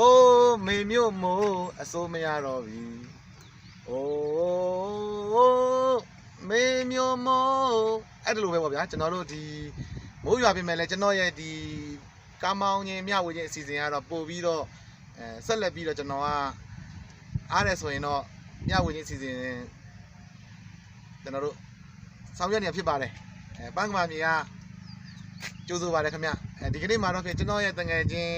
အိုးမေမြို့မို့အစိုးမရတော့ပြီအိုးမေမြို့မို့အဲ့ဒါလိုပဲပေါ့ဗျာကျွန်တော်တို့ဒီမိုးရွာပြင်မဲ့လဲကျွန်တော်ရဲ့ဒီကားမောင်းခြင်းမျှဝေခြင်းအစီအစဉ်ကတော့ပို့ပြီးတော့အဲဆက်လက်ပြီးတော့ကျွန်တော်ကအားရဆိုရင်တော့မျှဝေခြင်းအစီအစဉ်ကျွန်တော်တို့ဆောင်ရွက်နေဖြစ်ပါတယ်အဲပန်းကမာမြေကကြိုးစိုးပါတယ်ခင်ဗျအဲဒီကနေ့မှာတော့ဖြစ်ကျွန်တော်ရဲ့တငယ်ချင်း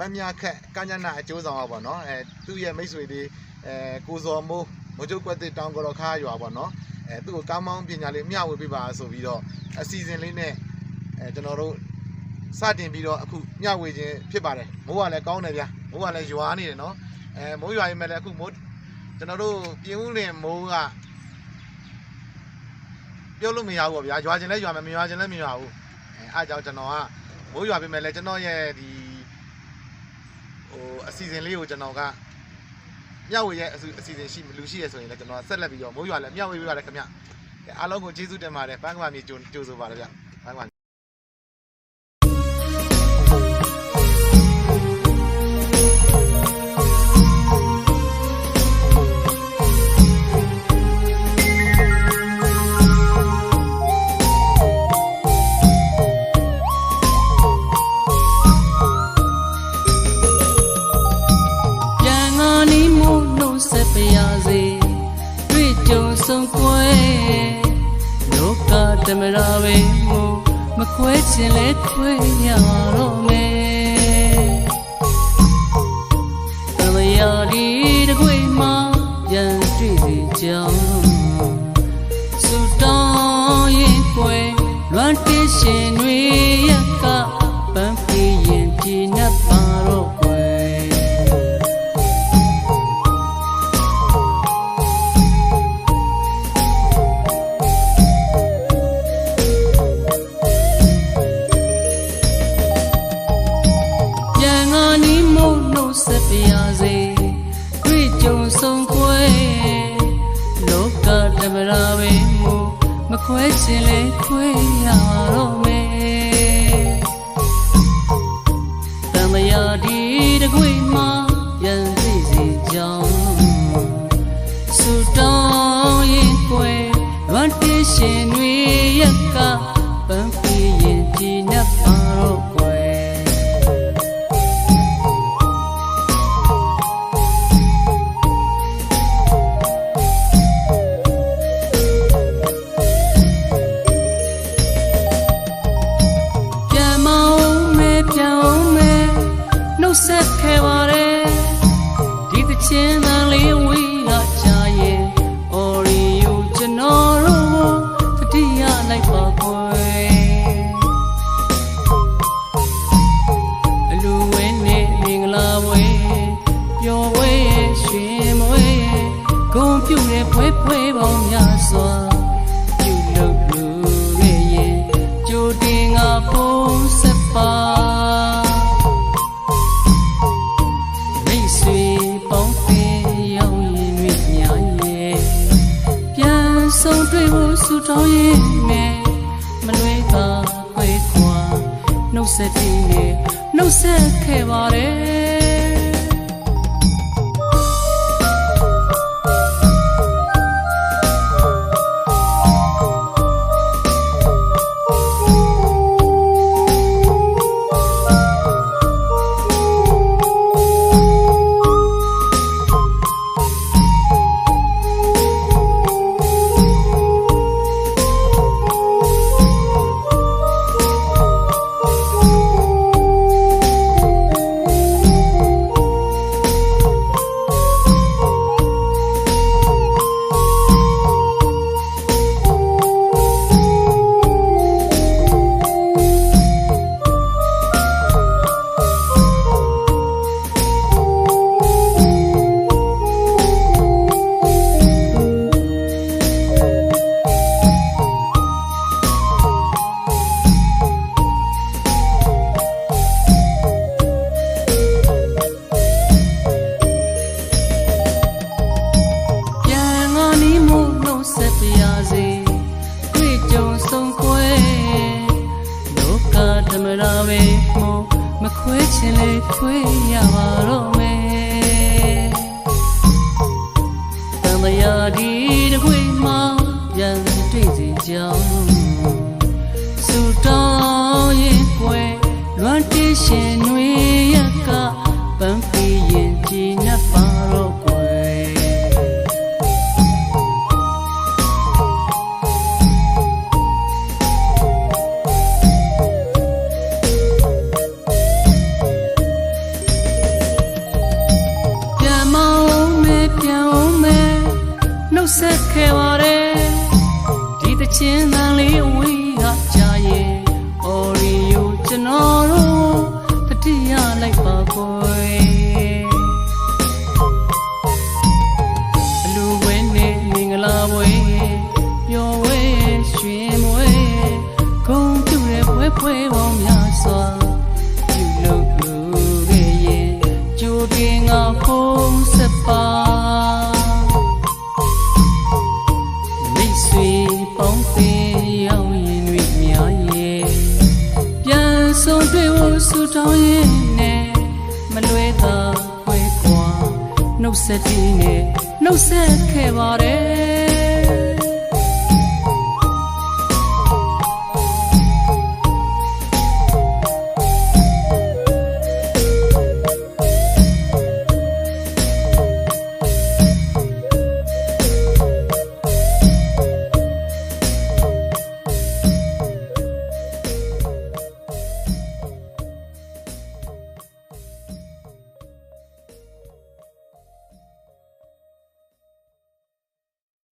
မမြခက်ကညနာအကျိုးဆောင်ပါပေါ့နော်အဲသူ့ရဲ့မိတ်ဆွေတွေအဲကိုဇော်မိုးမကြုတ်ကွက်တဲ့တောင်ကတော်ခါရွာပေါ့နော်အဲသူ့ကိုကားမောင်းပညာလေးမျှဝေပေးပါဆိုပြီးတော့အစီအစဉ်လေးနဲ့အဲကျွန်တော်တို့စတင်ပြီးတော့အခုမျှဝေခြင်းဖြစ်ပါတယ်မိုးကလည်းကောင်းတယ်ဗျာမိုးကလည်းရွာနေတယ်နော်အဲမိုးရွာရင်မဲ့လည်းအခုမိုးကျွန်တော်တို့ပြင်းဦးလင်မိုးကပြောလို့မရဘူးပေါ့ဗျာရွာခြင်းလည်းရွာမယ်မရွာခြင်းလည်းမရွာဘူးအဲအားကြောင့်ကျွန်တော်ကမိုးရွာပြင်မဲ့လည်းကျွန်တော်ရဲ့ဒီ ဟိုအစီအစဉ်လေးကိုကျွန်တော်ကမျှဝေရဲ့အစီအစီအစဉ်ရှိလူရှိရဆိုရင်လည်းကျွန်တော်ဆက်လက်ပြီးတော့မိုးရွာလည်းမျှဝေပေးပါရခင်ဗျ။အားလုံးကိုကျေးဇူးတင်ပါတယ်ပန်းကမာမြေကြိုကြိုဆိုပါရဗျ။ပန်းကမာ စေတွေ့ကြုံဆုံးကွယ်လောကဓမ္မရာပဲမို့မခွဲချင်လဲခွဲရတော့မယ်သမယာဒီတကွေမှာပြန်တွေ့စီကြောင်းစူတောင်းရင်ကွယ်လွမ်းတရှင် ပါရစေတွေ့ကြုံဆုံးခွဲလောကဓမ္မရာပဲမို့မခွဲချင်လဲခွဲရတော့မယ်တမယာဒီတကွေမှာပြန်သိစီကြောင်းစူတောင်းရင်ကွယ်လွမ်းတရှင်တွေရက်က ပေါင်းများစွာပြုလုပ်လူရဲ့ရဲ့ကြိုတင်ငါဖုံးဆက်ပါမိတ်ဆွေပေါင်းတင်ရောက်ရင်မြစ်ညာရဲ့ပြန်ဆုံးတွေ့ဖို့ဆုတောင်းရင်နဲ့မလွဲသာခွေခွာနှုတ်ဆက်ခြင်းနဲ့နှုတ်ဆက်ခဲ့ပါတယ် ချင်းတန်လေးအဝေးဟာကြာရဲ့အော်ရီယိုကျွန်တော်တို့တတိယလိုက်ပါကိုယ်အလူဝဲနဲ့မင်္ဂလာပွဲပျော်ဝဲရွှင်မွဲဂုံပြူတဲ့ပွဲပွဲပေါင်းများစွာပြုလုပ်လူရဲ့ရဲ့ကြိုတင်ငါဖုံးဆက်ပါ ဆူတောင်းရင်နဲ့မလွဲသာခွဲကွာနှုတ်ဆက်တီးနဲ့နှုတ်ဆက်ခဲ့ပါတယ်